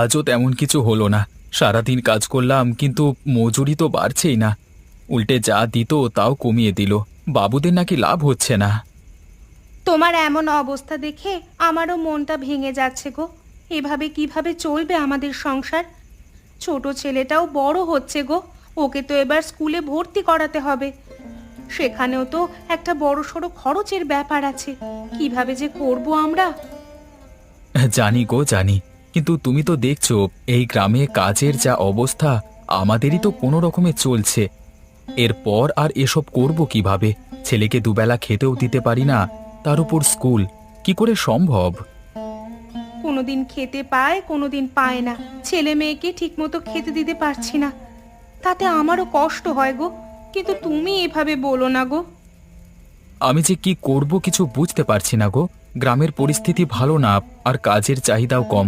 আজও তেমন কিছু হলো না। সারাদিন কাজ করলাম কিন্তু মজুরি তো বাড়ছেই না। উল্টে যা দিত তাও কমিয়ে দিল। বাবুদের নাকি লাভ হচ্ছে না। তোমার এমন অবস্থা দেখে আমারও মনটা ভেঙে যাচ্ছে গো। এভাবে কীভাবে চলবে আমাদের সংসার? ছোট ছেলেটাও বড় হচ্ছে গো। ওকে তো এবার স্কুলে ভর্তি করাতে হবে। সেখানেও তো একটা বড় সড়ো খরচের ব্যাপার আছে। কীভাবে যে করব আমরা? জানি গো জানি। কিন্তু তুমি তো দেখছ এই গ্রামে কাজের যা অবস্থা আমাদেরই তো কোনো রকমে চলছে। এরপর আর এসব করব কীভাবে? ছেলেকে দুবেলা খেতেও দিতে পারি না তার উপর স্কুল কি করে সম্ভব? কোনোদিন খেতে পায় কোনোদিন পায় না। ছেলে মেয়েকে ঠিকমতো খেতে দিতে পারছি না। তাতে আমারও কষ্ট হয় গো কিন্তু তুমি এভাবে বলো না গো। আমি যে কি করব কিছু বুঝতে পারছি না গো। গ্রামের পরিস্থিতি ভালো না আর কাজের চাহিদাও কম।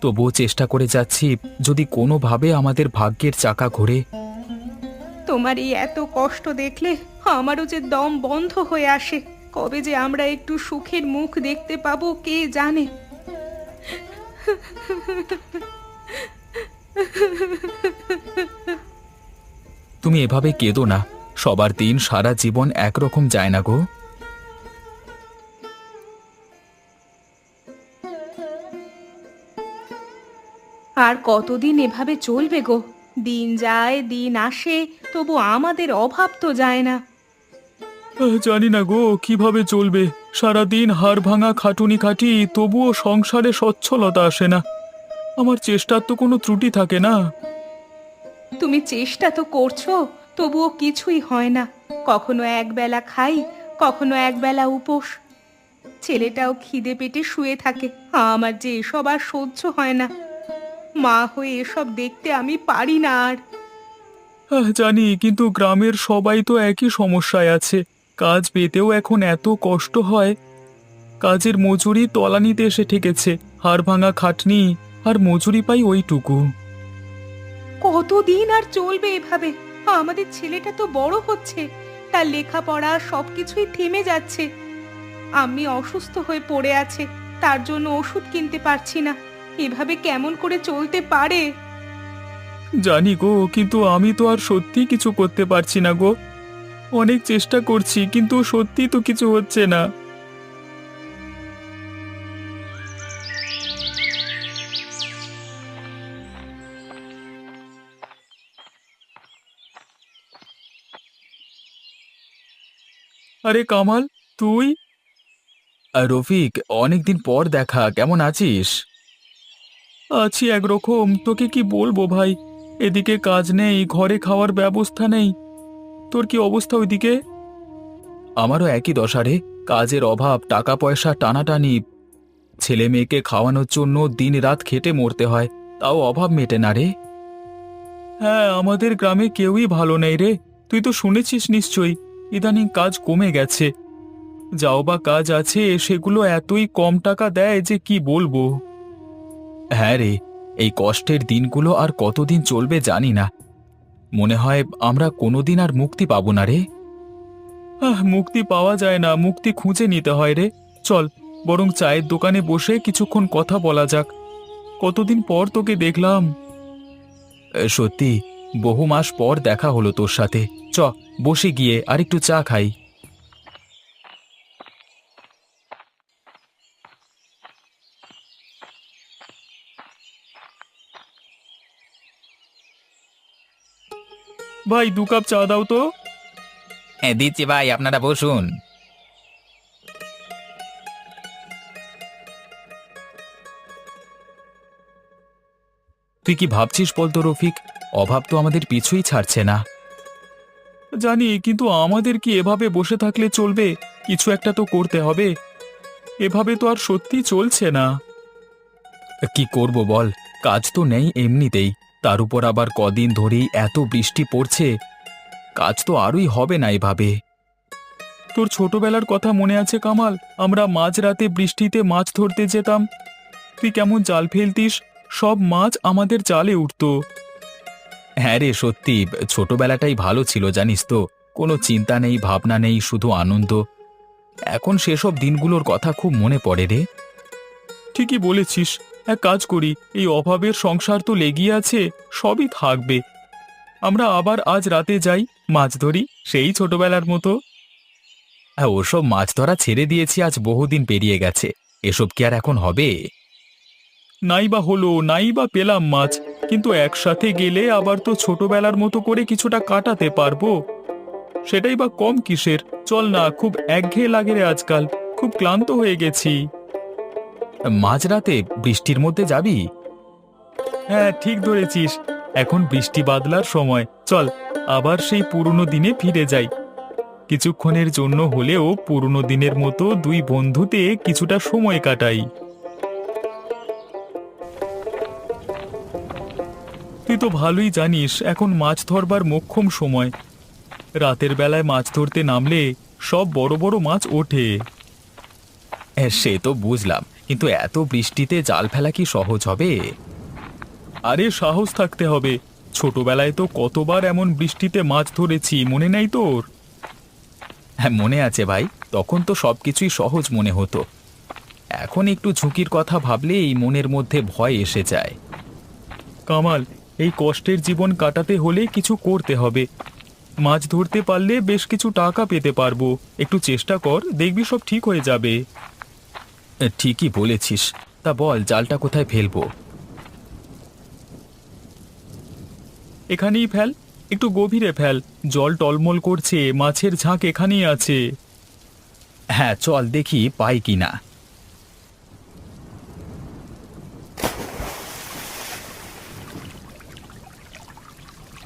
তবুও চেষ্টা করে যাচ্ছি যদি কোনোভাবে আমাদের ভাগ্যের চাকা ঘোরে। তোমার এই এত কষ্ট দেখলে আমারও যে দম বন্ধ হয়ে আসে। কবে যে আমরা একটু সুখের মুখ দেখতে পাবো কে জানে? তুমি এভাবে কেঁদো না। সবার দিন সারা জীবন একরকম যায় না গো। আর কতদিন এভাবে চলবে গো? দিন যায় দিন আসে তবু আমাদের অভাব তো যায় না। জানি না গো কীভাবে চলবে? সারাদিন হাড় ভাঙা খাটুনি খাটি তবুও সংসারে সচ্ছলতা আসে না। আমার চেষ্টার তো কোনো ত্রুটি থাকে না। তুমি চেষ্টা তো করছ তবুও কিছুই হয় না। কখনো একবেলা খাই কখনো একবেলা উপোস। ছেলেটাও খিদে পেটে শুয়ে থাকে আমার যে এসব আর সহ্য হয় না। মা হয়ে এসব দেখতে আমি পারি না আর। আহ, জানি কিন্তু গ্রামের সবাই তো একই সমস্যায় আছে। কাজ পেতেও এখন এত কষ্ট হয়। কাজের মজুরি তলানিতে এসে ঠেকেছে। হাড় ভাঙা খাটনি আর মজুরি পাই ওইটুকু। কতদিন আর চলবে এভাবে? আমাদের ছেলেটা তো বড় হচ্ছে। তার লেখাপড়া সবকিছুই থেমে যাচ্ছে। আমি অসুস্থ হয়ে পড়ে আছে। তার জন্য ওষুধ কিনতে পারছি না। এভাবে কেমন করে চলতে পারে? জানি গো কিন্তু আমি তো আর সত্যি কিছু করতে পারছি না গো। অনেক চেষ্টা করছি কিন্তু সত্যি তো কিছু হচ্ছে না। আরে কামাল তুই? রফিক অনেকদিন পর দেখা কেমন আছিস? আছি একরকম তোকে কি বলব ভাই? এদিকে কাজ নেই ঘরে খাওয়ার ব্যবস্থা নেই। তোর কি অবস্থা ওইদিকে? আমারও একই দশা রে কাজের অভাব টাকা পয়সা টানাটানি। ছেলে মেয়েকে খাওয়ানোর জন্য দিন রাত খেটে মরতে হয় তাও অভাব মেটে না রে। হ্যাঁ আমাদের গ্রামে কেউই ভালো নেই রে। তুই তো শুনেছিস নিশ্চয়ই ইদানিং কাজ কমে গেছে। যাও বা কাজ আছে সেগুলো এতই কম টাকা দেয় যে কি বলব? হ্যাঁ রে, এই কষ্টের দিনগুলো আর কতদিন চলবে জানি না। মনে হয় আমরা কোনোদিন আর মুক্তি পাবো না রে। মুক্তি পাওয়া যায় না, মুক্তি খুঁজে নিতে হয় রে। চল, বরং চায়ের দোকানে বসে কিছুক্ষণ কথা বলা যাক। কতদিন পর তোকে দেখলাম। সত্যি, বহু মাস পর দেখা হলো তোর সাথে। চ, বসে গিয়ে আর একটু চা খাই। ভাই দু কাপ চা দাও তো। হ্যাঁ দিচ্ছি ভাই আপনারা বসুন। তুই কি ভাবছিস বলতো রফিক? অভাব তো আমাদের পিছুই ছাড়ছে না। জানি কিন্তু আমাদের কি এভাবে বসে থাকলে চলবে? কিছু একটা তো করতে হবে। এভাবে তো আর সত্যি চলছে না। কি করব বল? কাজ তো নেই এমনিতেই। তার উপর আবার কদিন ধরেই এত বৃষ্টি পড়ছে, কাজ তো আরই হবে না এভাবে। তোর ছোটবেলার কথা মনে আছে কামাল? আমরা মাঝরাতে বৃষ্টিতে মাছ ধরতে যেতাম। তুই কেমন জাল ফেলতিস? সব মাছ আমাদের জালে উঠত। হ্যাঁ রে, সত্যি, ছোটবেলাটাই ভালো ছিল, জানিস তো। কোনো চিন্তা নেই, ভাবনা নেই, শুধু আনন্দ। এখন সেসব দিনগুলোর কথা খুব মনে পড়ে রে। ঠিকই বলেছিস। এক কাজ করি এই অভাবের সংসার তো লেগেই আছে সবই থাকবে। আমরা আবার আজ রাতে যাই মাছ ধরি সেই ছোটবেলার মতো। হ্যাঁ ওসব মাছ ধরা ছেড়ে দিয়েছি আজ বহুদিন পেরিয়ে গেছে। এসব কি আর এখন হবে? নাই বা হলো নাই বা পেলাম মাছ কিন্তু একসাথে গেলে আবার তো ছোটবেলার মতো করে কিছুটা কাটাতে পারব। সেটাই বা কম কিসের? চল না খুব একঘেয়ে লাগে রে আজকাল খুব ক্লান্ত হয়ে গেছি। মাঝরাতে বৃষ্টির মধ্যে যাবি? হ্যাঁ ঠিক ধরেছিস। এখন বৃষ্টি বাদলার সময়। চল আবার সেই পুরনো দিনে ফিরে যাই। কিছুক্ষণের জন্য হলেও পুরনো দিনের মতো দুই বন্ধুতে কিছুটা সময় কাটাই। তুই তো ভালোই জানিস এখন মাছ ধরবার মোক্ষম সময়। রাতের বেলায় মাছ ধরতে নামলে সব বড় বড় মাছ ওঠে। সে তো বুঝলাম। কিন্তু এত বৃষ্টিতে জাল ফেলা কি সহজ হবে? আরে সাহস থাকতে হবে। ছোটবেলায় তো কতবার এমন বৃষ্টিতে মাছ ধরেছি, মনে নাই তোর? হ্যাঁ মনে আছে ভাই, তখন তো সবকিছুই সহজ মনে হতো। এখন একটু ঝুঁকির কথা ভাবলে এই মনের মধ্যে ভয় এসে যায়। কামাল, এই কষ্টের জীবন কাটাতে হলে কিছু করতে হবে। মাছ ধরতে পারলে বেশ কিছু টাকা পেতে পারব। একটু চেষ্টা কর, দেখবি সব ঠিক হয়ে যাবে। ঠিকই বলেছিস। তা বল, জালটা কোথায় ফেলব? এখানেই ফেল, একটু গভীরে ফেল। জল টলমল করছে, মাছের ঝাঁক এখানেই আছে। হ্যাঁ চল দেখি পাই কিনা।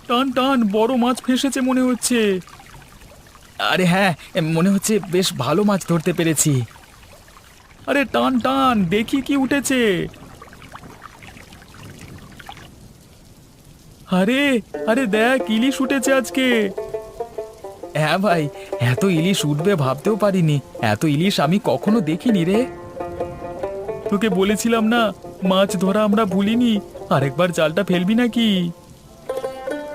টান টান, বড় মাছ ফেসেছে মনে হচ্ছে। আরে হ্যাঁ মনে হচ্ছে বেশ ভালো মাছ ধরতে পেরেছি। আরে টান টান দেখি কি উঠেছে। আরে আরে দেখ ইলিশ উঠেছে আজকে। হ্যাঁ ভাই এত ইলিশ উঠবে ভাবতেও পারিনি। এত ইলিশ আমি কখনো দেখিনি রে। তোকে বলেছিলাম না মাছ ধরা আমরা ভুলিনি। আরেকবার জালটা ফেলবি নাকি?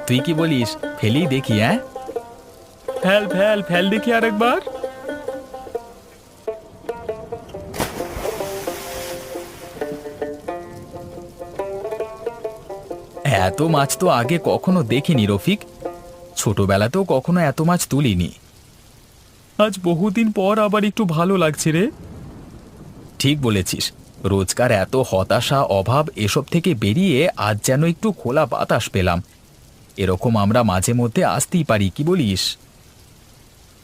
তুই কি বলিস? ফেলি দেখি হ্যাঁ? ফেল ফেল ফেল দেখি আরেকবার। এত মাছ তো আগে কখনো দেখিনি রফিক। ছোটবেলাতেও কখনো এত মাছ তুলিনি। আজ বহুদিন পর আবার একটু ভালো লাগছে রে। ঠিক বলেছিস। রোজকার এত হতাশা অভাব এসব থেকে বেরিয়ে আজ যেন একটু খোলা বাতাস পেলাম। এরকম আমরা মাঝে মধ্যে আসতেই পারি কি বলিস?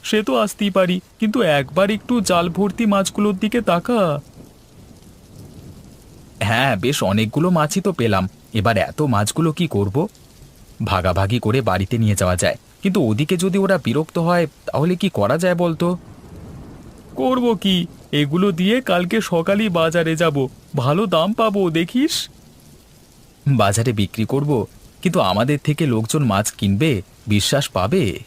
সে তো আসতেই পারি কিন্তু একবার একটু জাল ভর্তি মাছগুলোর দিকে তাকা। হ্যাঁ বেশ অনেকগুলো মাছই তো পেলাম। এবার এত মাছগুলো কি করব? ভাগাভাগি করে বাড়িতে নিয়ে যাওয়া যায়। কিন্তু ওদিকে যদি ওরা বিরক্ত হয় তাহলে কি করা যায় বলতো? করব কি? এগুলো দিয়ে কালকে সকালেই বাজারে যাব। ভালো দাম পাবো দেখিস? বাজারে বিক্রি করব কিন্তু আমাদের থেকে লোকজন মাছ কিনবে? বিশ্বাস পাবে?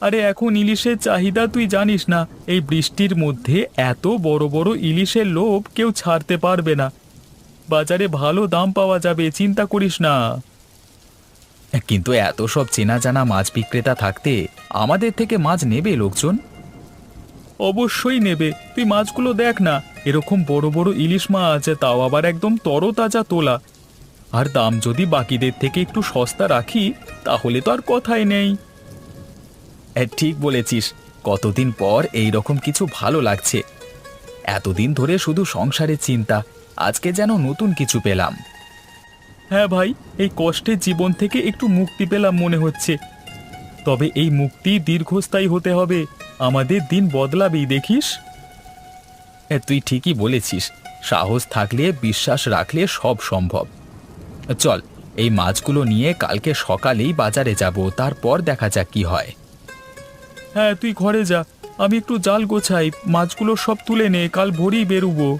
আরে এখন ইলিশের চাহিদা তুই জানিস না। এই বৃষ্টির মধ্যে এত বড় বড় ইলিশের লোভ কেউ ছাড়তে পারবে না। বাজারে ভালো দাম পাওয়া যাবে চিন্তা করিস না। কিন্তু এত সব চেনা জানা মাছ বিক্রেতা থাকতে আমাদের থেকে মাছ নেবে লোকজন? অবশ্যই নেবে। তুই মাছগুলো দেখ না এরকম বড় বড় ইলিশ মাছ তাও আবার একদম তরতাজা তোলা। আর দাম যদি বাকিদের থেকে একটু সস্তা রাখি তাহলে তো আর কথাই নেই। ঠিক বলেছিস। কতদিন পর এই রকম কিছু ভালো লাগছে। এতদিন ধরে শুধু সংসারের চিন্তা আজকে যেন নতুন কিছু পেলাম। হ্যাঁ ভাই এই কষ্টের জীবন থেকে একটু মুক্তি পেলাম মনে হচ্ছে। তবে এই মুক্তি দীর্ঘস্থায়ী হতে হবে। আমাদের দিন বদলাবেই দেখিস? এ, তুই ঠিকই বলেছিস। সাহস থাকলে বিশ্বাস রাখলে সব সম্ভব। চল এই মাছগুলো নিয়ে কালকে সকালেই বাজারে যাব তারপর দেখা যাক কি হয়। হ্যাঁ তুই ঘরে যা। আমি একটু জাল গোছাই মাছগুলো সব তুলে নে কাল ভোরেই বেরুবো।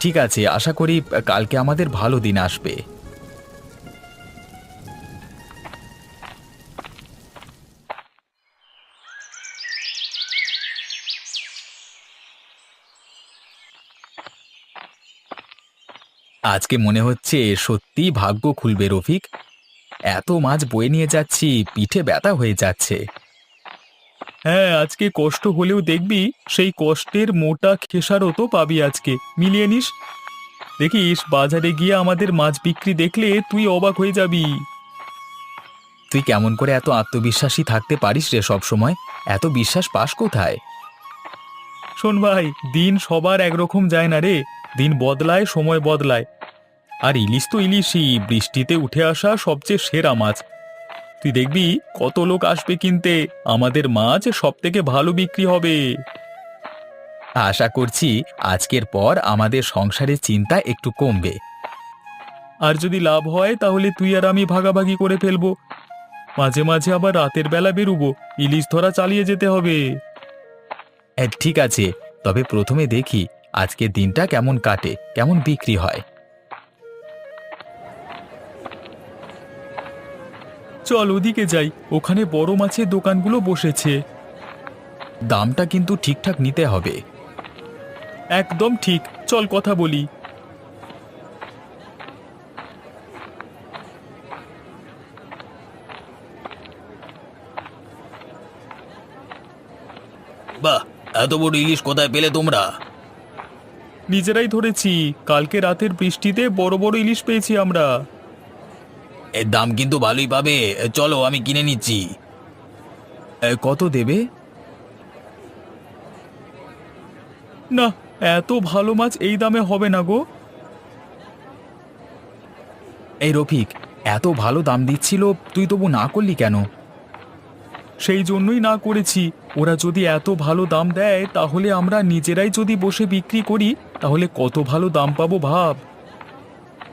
ঠিক আছে, আশা করি কালকে আমাদের ভালো দিন আসবে। আজকে মনে হচ্ছে সত্যি ভাগ্য খুলবে রফিক। এত মাছ বয়ে নিয়ে যাচ্ছি, পিঠে ব্যথা হয়ে যাচ্ছে। হ্যাঁ আজকে কষ্ট হলেও দেখবি সেই কষ্টের মোটা খেসারও তো পাবি আজকে। মিলিয়ে নিস। দেখিস বাজারে গিয়ে আমাদের মাছ বিক্রি দেখলে তুই অবাক হয়ে যাবি। তুই কেমন করে এত আত্মবিশ্বাসী থাকতে পারিস রে সব সময় এত বিশ্বাস পাস কোথায়? শোন ভাই দিন সবার একরকম যায় না রে। দিন বদলায় সময় বদলায়। আর ইলিশ তো ইলিশই বৃষ্টিতে উঠে আসা সবচেয়ে সেরা মাছ। তুই দেখবি কত লোক আসবে কিনতে। আমাদের মাছ সব থেকে ভালো বিক্রি হবে। আশা করছি আজকের পর আমাদের সংসারের চিন্তা একটু কমবে। আর যদি লাভ হয় তাহলে তুই আর আমি ভাগাভাগি করে ফেলব। মাঝে মাঝে আবার রাতের বেলা বেরুবো। ইলিশ ধরা চালিয়ে যেতে হবে। ঠিক আছে। তবে প্রথমে দেখি আজকের দিনটা কেমন কাটে কেমন বিক্রি হয়। চল ওদিকে যাই। ওখানে বড় মাছের দোকানগুলো বসেছে। দামটা কিন্তু ঠিকঠাক নিতে হবে। একদম ঠিক। চল কথা বলি। বাহ এত বড় ইলিশ কোথায় পেলে তোমরা? নিজেরাই ধরেছি। কালকে রাতের বৃষ্টিতে বড় বড় ইলিশ পেয়েছি আমরা। এর দাম কিন্তু ভালোই পাবে। চলো আমি কিনে নিচ্ছি। এ, কত দেবে? না এত ভালো মাছ এই দামে হবে না গো। এই রফিক এত ভালো দাম দিচ্ছিল তুই তবু না করলি কেন? সেই জন্যই না করেছি। ওরা যদি এত ভালো দাম দেয় তাহলে আমরা নিজেরাই যদি বসে বিক্রি করি তাহলে কত ভালো দাম পাবো ভাব।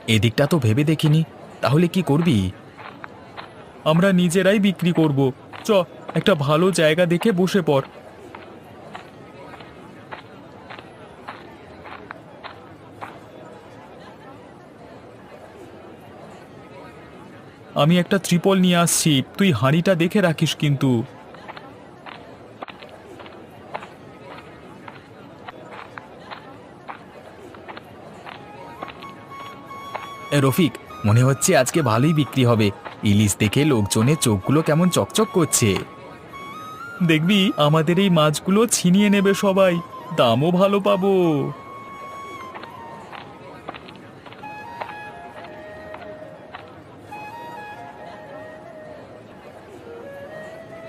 এদিকটা তো ভেবে দেখিনি। তাহলে কি করবি? আমরা নিজেরাই বিক্রি করব। চ, একটা ভালো জায়গা দেখে বসে পড়। আমি একটা ত্রিপল নিয়ে আসছি, তুই হাঁড়িটা দেখে রাখিস কিন্তু। রফিক মনে হচ্ছে আজকে ভালোই বিক্রি হবে। ইলিশ দেখে লোকজনের চোখগুলো কেমন চকচক করছে। দেখবি, আমাদের এই মাছগুলো ছিনিয়ে নেবে সবাই। দামও ভালো পাবো।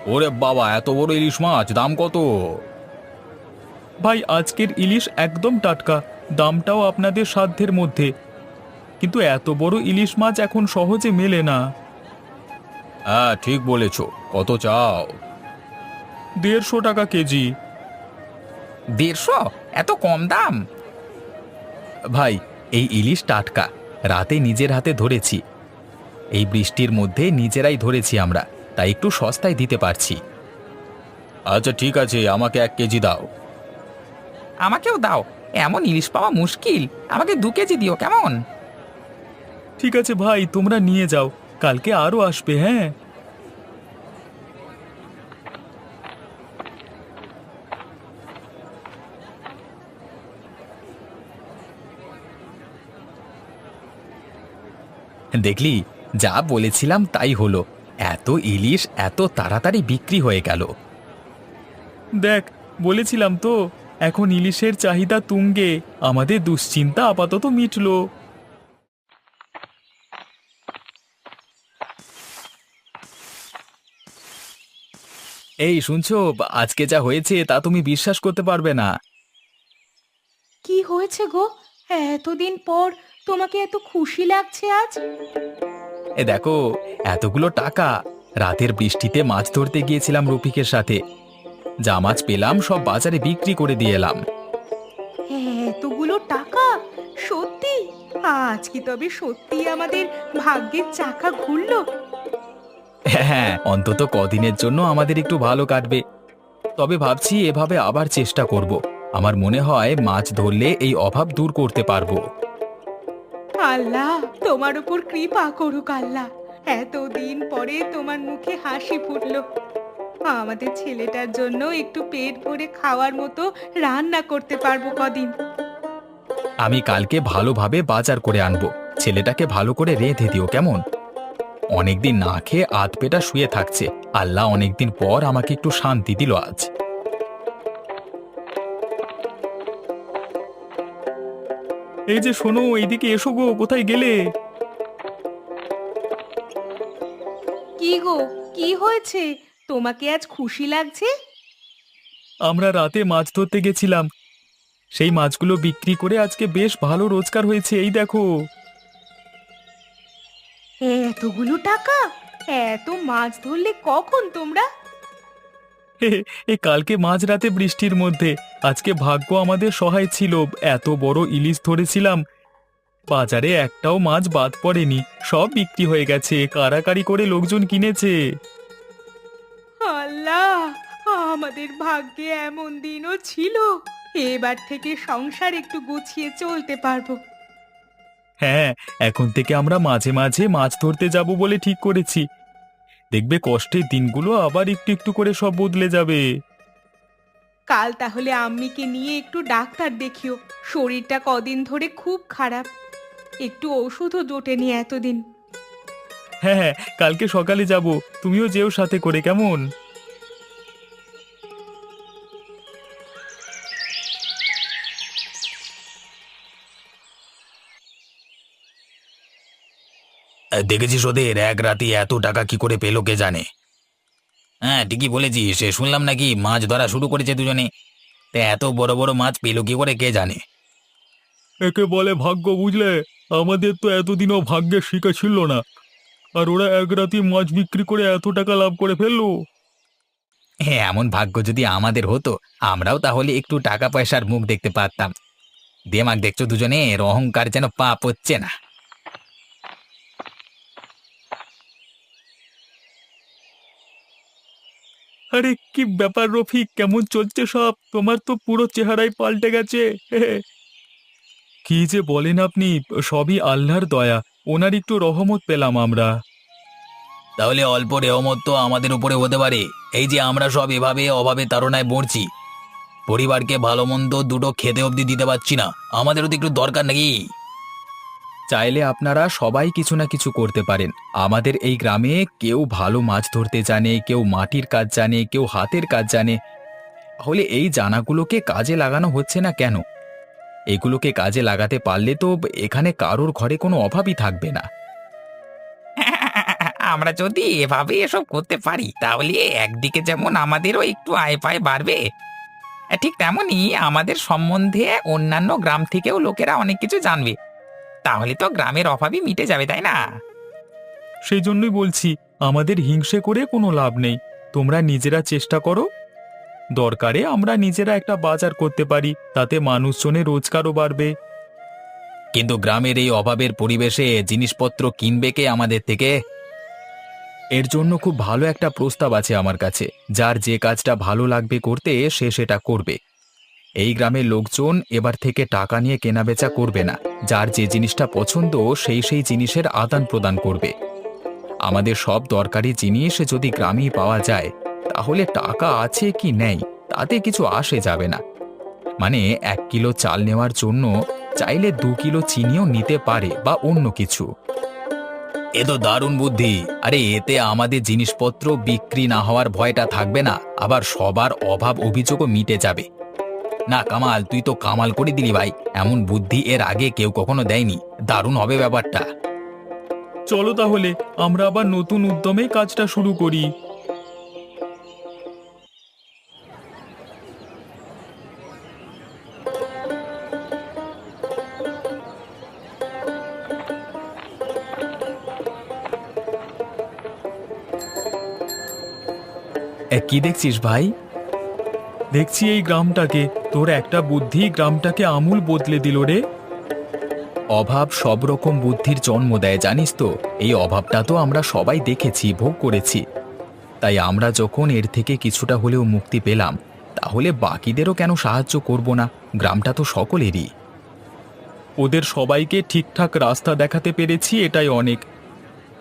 ওরে বাবা, এত বড় ইলিশ মাছ, দাম কত? ভাই, আজকের ইলিশ একদম টাটকা। দামটাও আপনাদের সাধ্যের মধ্যে। কিন্তু এত বড় ইলিশ মাছ এখন সহজে মেলে না। হ্যাঁ ঠিক বলেছ। কত চাও? দেড়শো টাকা কেজি। দেড়শো? এত কম দাম? ভাই এই ইলিশ টাটকা রাতে নিজের হাতে ধরেছি। এই বৃষ্টির মধ্যে নিজেরাই ধরেছি আমরা তাই একটু সস্তায় দিতে পারছি। আচ্ছা ঠিক আছে আমাকে এক কেজি দাও। আমাকেও দাও। এমন ইলিশ পাওয়া মুশকিল। আমাকে দু কেজি দিও কেমন? ঠিক আছে ভাই, তোমরা নিয়ে যাও। কালকে আরও আসবে হ্যাঁ? দেখলি, যা বলেছিলাম তাই হলো। এত ইলিশ, এত তাড়াতাড়ি বিক্রি হয়ে গেল। দেখ, বলেছিলাম তো, এখন ইলিশের চাহিদা তুঙ্গে, আমাদের দুশ্চিন্তা আপাতত মিটলো। এই শুনছো? আজকে যা হয়েছে তা তুমি বিশ্বাস করতে পারবে না। কি হয়েছে গো? এতদিন পর তোমাকে এত খুশি লাগছে আজ? এ দেখো এতগুলো টাকা। রাতের বৃষ্টিতে মাছ ধরতে গিয়েছিলাম রফিকের সাথে। যা মাছ পেলাম সব বাজারে বিক্রি করে দিয়ে এলাম। এতগুলো টাকা? সত্যি? আজ কি তবে সত্যি আমাদের ভাগ্যের চাকা ঘুরলো? হ্যাঁ অন্তত কদিনের জন্য আমাদের একটু ভালো কাটবে। তবে ভাবছি এভাবে আবার চেষ্টা করব। আমার মনে হয় মাছ ধরলে এই অভাব দূর করতে পারব। আল্লাহ তোমার উপর কৃপা করুক আল্লাহ। এতদিন পরে তোমার মুখে হাসি ফুটলো। আমাদের ছেলেটার জন্য একটু পেট ভরে খাওয়ার মতো রান্না করতে পারব কদিন। আমি কালকে ভালোভাবে বাজার করে আনব। ছেলেটাকে ভালো করে রেঁধে দিও কেমন? অনেকদিন না খেয়ে আধ পেটা শুয়ে থাকছে। আল্লাহ অনেকদিন পর আমাকে একটু শান্তি দিল আজ। এই যে শোনো এইদিকে এসো গো কোথায় গেলে? কি গো কি হয়েছে? তোমাকে আজ খুশি লাগছে? আমরা রাতে মাছ ধরতে গেছিলাম। সেই মাছগুলো বিক্রি করে আজকে বেশ ভালো রোজগার হয়েছে এই দেখো। এতগুলো টাকা? এত মাছ ধরলে কখন তোমরা? এই কালকে মাঝরাতে বৃষ্টির মধ্যে। আজকে ভাগ্য আমাদের সহায় ছিল। এত বড় ইলিশ ধরেছিলাম। বাজারে একটাও মাছ বাদ পড়েনি। সব বিক্রি হয়ে গেছে। কারাকারি করে লোকজন কিনেছে। আল্লাহ! আমাদের ভাগ্যে এমন দিনও ছিল। এবার থেকে সংসার একটু গুছিয়ে চলতে পারব। হ্যাঁ এখন থেকে আমরা মাঝে মাঝে মাছ ধরতে যাব বলে ঠিক করেছি। দেখবে কষ্টের দিনগুলো আবার একটু একটু করে সব বদলে যাবে। কাল তাহলে আম্মিকে নিয়ে একটু ডাক্তার দেখিও। শরীরটা কদিন ধরে খুব খারাপ। একটু ওষুধও জোটেনি এতদিন। হ্যাঁ হ্যাঁ কালকে সকালে যাব। তুমিও যেও সাথে করে কেমন? দেখেছিস ওদের? এক রাতে এত টাকা কি করে পেল কে জানে? হ্যাঁ ঠিকই বলেছিস। সে শুনলাম নাকি মাছ ধরা শুরু করেছে দুজনে। তা এত বড় বড় মাছ পেল কি করে কে জানে? একে বলে ভাগ্য বুঝলে আমাদের তো এতদিনও ভাগ্যের শিকা ছিল না। আর ওরা এক রাতে মাছ বিক্রি করে এত টাকা লাভ করে ফেলল। হ্যাঁ এমন ভাগ্য যদি আমাদের হতো আমরাও তাহলে একটু টাকা পয়সার মুখ দেখতে পারতাম। দেমাগ দেখছ দুজনে এর অহংকার যেন পাপ হচ্ছে না। আরে, কি ব্যাপার রফিক? কেমন চলছে সব? তোমার তো পুরো চেহারাই পাল্টে গেছে। কি যে বলেন আপনি, সবই আল্লাহর দয়া। ওনার একটু রহমত পেলাম আমরা। তাহলে অল্প রেহমত তো আমাদের উপরে হতে পারে। এই যে আমরা সব এভাবে অভাবে তাড়নায় মরছি। পরিবারকে ভালো মন্দ দুটো খেতে অবধি দিতে পারছি না। আমাদেরও তো একটু দরকার নাকি? চাইলে আপনারা সবাই কিছু না কিছু করতে পারেন। আমাদের এই গ্রামে কেউ ভালো মাছ ধরতে জানে, কেউ মাটির কাজ জানে, কেউ হাতের কাজ জানে। তাহলে এই জানাগুলোকে কাজে লাগানো হচ্ছে না কেন? এগুলোকে কাজে লাগাতে পারলে তো এখানে কারোর ঘরে কোনো অভাবই থাকবে না। আমরা যদি এভাবে এসব করতে পারি, তাহলে একদিকে যেমন আমাদেরও একটু আয় পায় বাড়বে। ঠিক তেমনই আমাদের সম্বন্ধে অন্যান্য গ্রাম থেকেও লোকেরা অনেক কিছু জানবে। তাহলে তো গ্রামের অভাবই মিটে যাবে তাই না? সেই জন্যই বলছি আমাদের হিংসে করে কোনো লাভ নেই। তোমরা নিজেরা চেষ্টা করো। দরকারে আমরা নিজেরা একটা বাজার করতে পারি তাতে মানুষজনের রোজগারও বাড়বে। কিন্তু গ্রামের এই অভাবের পরিবেশে জিনিসপত্র কিনবে কে আমাদের থেকে? এর জন্য খুব ভালো একটা প্রস্তাব আছে আমার কাছে যার যে কাজটা ভালো লাগবে করতে সে সেটা করবে। এই গ্রামের লোকজন এবার থেকে টাকা নিয়ে কেনাবেচা করবে না। যার যে জিনিসটা পছন্দ, সেই সেই জিনিসের আদান প্রদান করবে। আমাদের সব দরকারি জিনিস যদি গ্রামেই পাওয়া যায়, তাহলে টাকা আছে কি নেই, তাতে কিছু আসে যাবে না। মানে এক কিলো চাল নেওয়ার জন্য চাইলে দু কিলো চিনিও নিতে পারে বা অন্য কিছু। এ তো দারুণ বুদ্ধি। আরে এতে আমাদের জিনিসপত্র বিক্রি না হওয়ার ভয়টা থাকবে না। আবার সবার অভাব অভিযোগও মিটে যাবে। না কামাল তুই তো কামাল করে দিলি ভাই। এমন বুদ্ধি এর আগে কেউ কখনো দেয়নি। দারুণ হবে ব্যাপারটা। চলো তাহলে আমরা আবার নতুন উদ্যমে কাজটা শুরু করি। কি দেখছিস ভাই? দেখছি এই গ্রামটাকে। তোর একটা বুদ্ধি গ্রামটাকে আমূল বদলে দিল রে। অভাব সব রকম বুদ্ধির জন্ম দেয় জানিস তো? এই অভাবটা তো আমরা সবাই দেখেছি ভোগ করেছি। তাই আমরা যখন এর থেকে কিছুটা হলেও মুক্তি পেলাম তাহলে বাকিদেরও কেন সাহায্য করব না? গ্রামটা তো সকলেরই। ওদের সবাইকে ঠিকঠাক রাস্তা দেখাতে পেরেছি এটাই অনেক।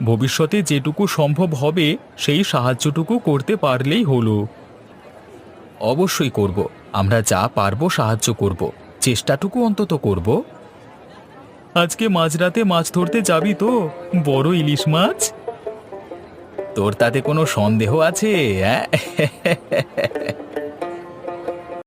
ভবিষ্যতে যেটুকু সম্ভব হবে সেই সাহায্যটুকু করতে পারলেই হলো। অবশ্যই করব। আমরা যা পারব সাহায্য করব। চেষ্টাটুকু অন্তত করব। আজকে মাঝরাতে মাছ ধরতে যাবি তো বড় ইলিশ মাছ? তোর তাতে কোনো সন্দেহ আছে হ্যাঁ